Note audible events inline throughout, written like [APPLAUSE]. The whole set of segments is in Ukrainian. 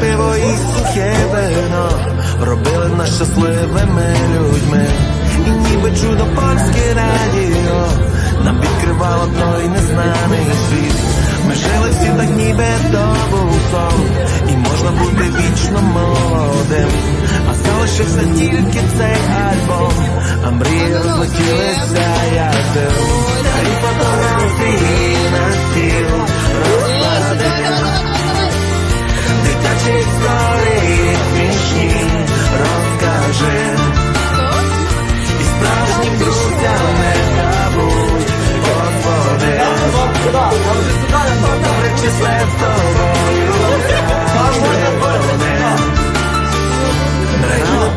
пиво і сухе вино робили нас щасливими людьми. І ніби чудо польське радіо нам відкривало той незнаний світ. Ми жили всі так ніби то Добре числе з тобою завжди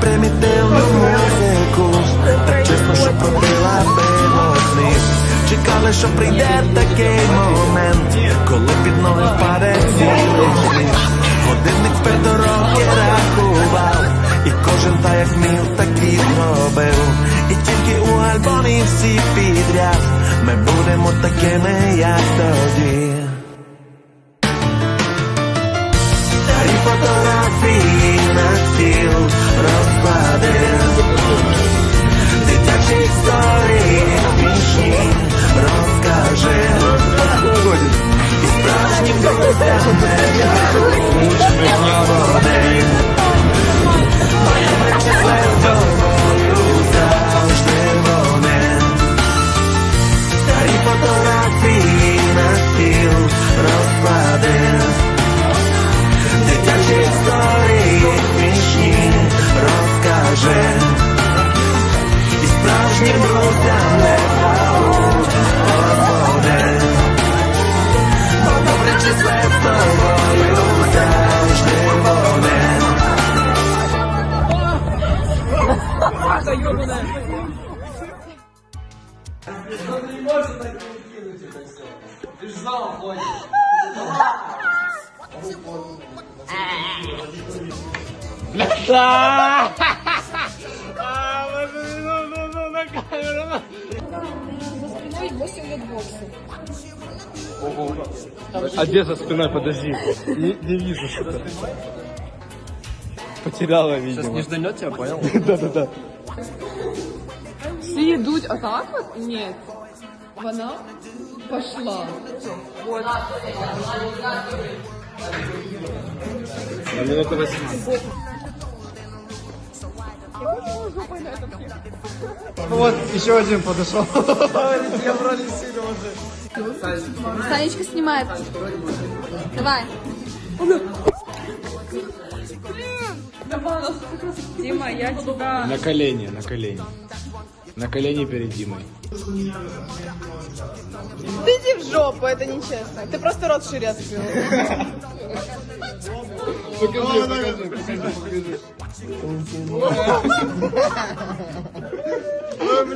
примітивну музику, так чесно, що пробила пиво слів. Чекали, що прийде такий момент, коли під αλμπόμι συμπίδρια Με μπούνε μότα και με γιαστόζι Τα ρηφωτογραφή να ξύλ Ροσπάδες Διτάξει ιστορία числе з тобою завжди вони. А где за спиной? Подожди. Не, не вижу что-то. Потеряла, видимо. Сейчас не ждет тебя, понял? [LAUGHS] Да-да-да. Всі йдуть отак от? Ні. Вона пішла. Вот. На минуту 18. Вот, еще один подошел. Я вроде сильно уже. Санечка снимает. Давай. Дима, я тебя... На колени, на колени. На колени перед Димой. Ты иди в жопу, это нечестно. Ты просто рот шире открыл. Покажи, покажи, покажи, покажи.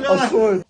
А что это?